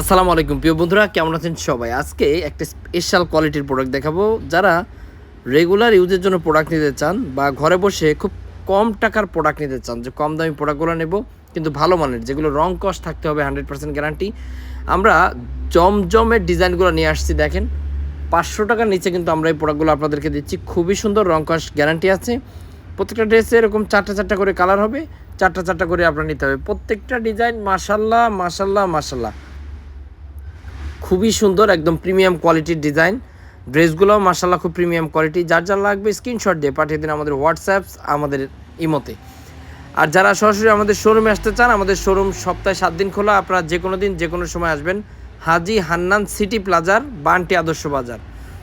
আসসালামু আলাইকুম। প্রিয় বন্ধুরা, কেমন আছেন সবাই? আজকে একটা স্পেশাল কোয়ালিটির প্রোডাক্ট দেখাবো। যারা রেগুলার ইউজের জন্য প্রোডাক্ট নিতে চান বা ঘরে বসে খুব কম টাকার প্রোডাক্ট নিতে চান, যে কম দামি প্রোডাক্টগুলো নেব, কিন্তু ভালো মানের, যেগুলো রং কস্ট থাকতে হবে হান্ড্রেড পার্সেন্ট গ্যারান্টি আমরা জমজমের ডিজাইনগুলো নিয়ে আসছি, দেখেন। পাঁচশো টাকার নিচে কিন্তু আমরা এই প্রোডাক্টগুলো আপনাদেরকে দিচ্ছি। খুবই সুন্দর রং কস্ট গ্যারান্টি আছে। প্রত্যেকটা ড্রেসে এরকম চারটা চারটা করে কালার হবে, চারটা চারটা করে আপনার নিতে হবে। প্রত্যেকটা ডিজাইন মাসাল্লাহ মাসাল্লাহ মাসাল্লাহ খুবই সুন্দর, একদম প্রিমিয়াম কোয়ালিটির ডিজাইন ড্রেসগুলোও মার্শাল্লাহ খুব প্রিমিয়াম কোয়ালিটি যার যার লাগবে স্ক্রিনশট দিয়ে পাঠিয়ে দিন আমাদের হোয়াটসঅ্যাপস আমাদের ইমোতে আর যারা সরাসরি আমাদের শোরুমে আসতে চান, আমাদের শোরুম সপ্তাহে সাত দিন খোলা। আপনারা যে কোনো দিন যে কোনো সময় আসবেন। হাজি হান্নান সিটি প্লাজার বান্টি আদর্শ বাজার।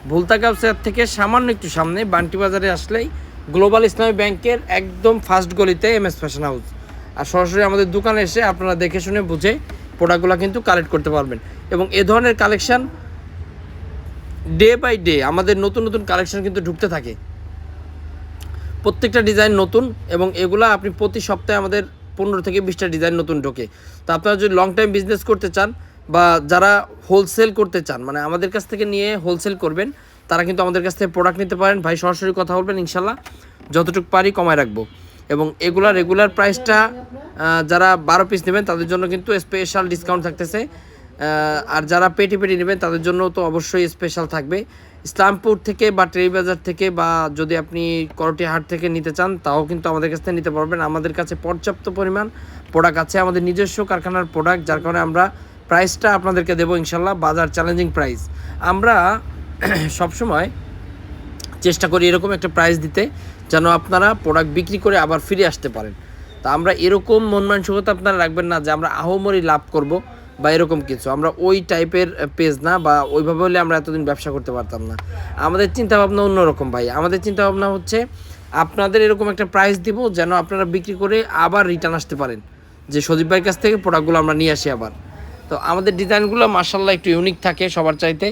ভুলতা কাউসার থেকে সামান্য একটু সামনে, বান্টি বাজারে আসলেই গ্লোবাল ইসলামী ব্যাংকের একদম ফার্স্ট গলিতে এম এস ফ্যাশন হাউস আর সরাসরি আমাদের দোকানে এসে আপনারা দেখে শুনে বুঝে প্রোডাক্টগুলো কিন্তু কালেক্ট করতে পারবেন। এবং এ ধরনের কালেকশান ডে বাই ডে আমাদের নতুন নতুন কালেকশান কিন্তু ঢুকতে থাকে। প্রত্যেকটা ডিজাইন নতুন এবং এগুলা আপনি প্রতি সপ্তাহে আমাদের পনেরো থেকে বিশটা ডিজাইন নতুন ঢোকে। তো আপনারা যদি লং টাইম বিজনেস করতে চান বা যারা হোলসেল করতে চান মানে আমাদের কাছ থেকে নিয়ে হোলসেল করবেন, তারা কিন্তু আমাদের কাছ থেকে প্রোডাক্ট নিতে পারেন। ভাই সরাসরি কথা বলবেন, ইনশাল্লাহ। যতটুকু পারি কমায় রাখব। এবং এগুলা রেগুলার প্রাইসটা যারা বারো পিস নেবেন, তাদের জন্য কিন্তু স্পেশাল ডিসকাউন্ট থাকতেছে। আর যারা পেটি পেটি নেবেন, তাদের জন্য তো অবশ্যই স্পেশাল থাকবে। ইসলামপুর থেকে বা বাজার থেকে বা যদি আপনি করটি হাট থেকে নিতে চান, তাও কিন্তু আমাদের কাছ থেকে নিতে পারবেন। আমাদের কাছে পর্যাপ্ত পরিমাণ প্রোডাক্ট আছে, আমাদের নিজস্ব কারখানার প্রোডাক্ট যার কারণে আমরা প্রাইসটা আপনাদেরকে দেবো ইনশাল্লাহ, বাজার চ্যালেঞ্জিং প্রাইস আমরা সবসময় চেষ্টা করি এরকম একটা প্রাইস দিতে, যেন আপনারা প্রোডাক্ট বিক্রি করে আবার ফিরে আসতে পারেন। তা আমরা এরকম মন মানসিকতা আপনারা রাখবেন না যে আমরা আহমরি লাভ করব বা এরকম কিছু। আমরা ওই টাইপের পেজ না বা ওইভাবে হলে আমরা এতদিন ব্যবসা করতে পারতাম না। আমাদের চিন্তা ভাবনা অন্যরকম ভাই। আমাদের চিন্তা ভাবনা হচ্ছে আপনাদের এরকম একটা প্রাইস দিব যেন আপনারা বিক্রি করে আবার রিটার্ন আসতে পারেন। যে সদীপ ভাইয়ের কাছ থেকে প্রোডাক্টগুলো আমরা নিয়ে আসি আবার। তো আমাদের ডিজাইনগুলো মার্শাল্লাহ একটু ইউনিক থাকে সবার চাইতে।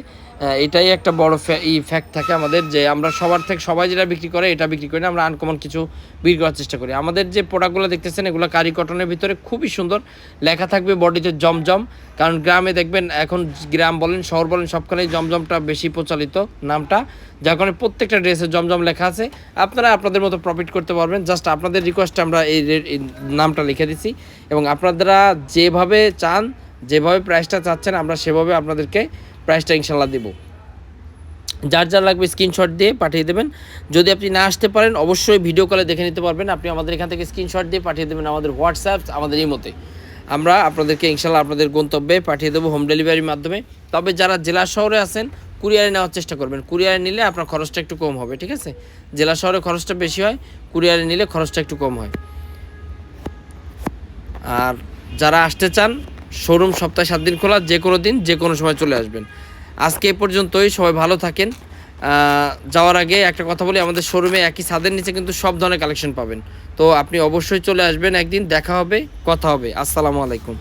এটাই একটা বড় ই ফ্যাক্ট থাকে আমাদের যে আমরা সবার থেকে সবাই যেটা বিক্রি করে এটা বিক্রি করি না, আমরা আনকমন কিছু বিক্রি করার চেষ্টা করি। আমাদের যে প্রোডাক্টগুলো দেখতেছেন, এগুলো কারি কটনের ভিতরে খুবই সুন্দর। লেখা থাকবে বডিতে জমজম, কারণ গ্রামে দেখবেন এখন গ্রাম বলেন, শহর বলেন, সবখানেই জমজমটা বেশি প্রচলিত নামটা। যার কারণে প্রত্যেকটা ড্রেসে জমজম লেখা আছে। আপনারা আপনাদের মতো প্রফিট করতে পারবেন। জাস্ট আপনাদের রিকোয়েস্টে আমরা এই নামটা লিখে দিছি। এবং আপনারা যেভাবে চান যেভাবে প্রাইসটা চাচ্ছেন, আমরা সেভাবে আপনাদেরকে প্রাইসটা ইনশাল্লাহ দেবো। যার যার লাগবে স্ক্রিনশট দিয়ে পাঠিয়ে দেবেন। যদি আপনি না আসতে পারেন, অবশ্যই ভিডিও কলে দেখে নিতে পারবেন। আপনি আমাদের এখান থেকে স্ক্রিনশট দিয়ে পাঠিয়ে দেবেন আমাদের হোয়াটসঅ্যাপ আমাদের ইমোতে। আমরা আপনাদেরকে ইনশাল্লাহ আপনাদের গন্তব্যে পাঠিয়ে দেবো হোম ডেলিভারির মাধ্যমে। তবে যারা জেলা শহরে আছেন, কুরিয়ারে নেওয়ার চেষ্টা করবেন। কুরিয়ারে নিলে আপনার খরচটা একটু কম হবে, ঠিক আছে? জেলা শহরে খরচটা বেশি হয়, কুরিয়ারে নিলে খরচটা একটু কম হয়। আর যারা আসতে চান শোরুম সপ্তাহে সাত দিন খোলা, যে কোনো দিন, যে কোনো সময় চলে আসবেন। আজকে এ পর্যন্তই, সবাই ভালো থাকেন। যাওয়ার আগে একটা কথা বলি, আমাদের শোরুমে একই ছাদের নিচে কিন্তু সব ধরনের কালেকশন পাবেন। তো আপনি অবশ্যই চলে আসবেন একদিন, দেখা হবে, কথা হবে। আসসালামু আলাইকুম।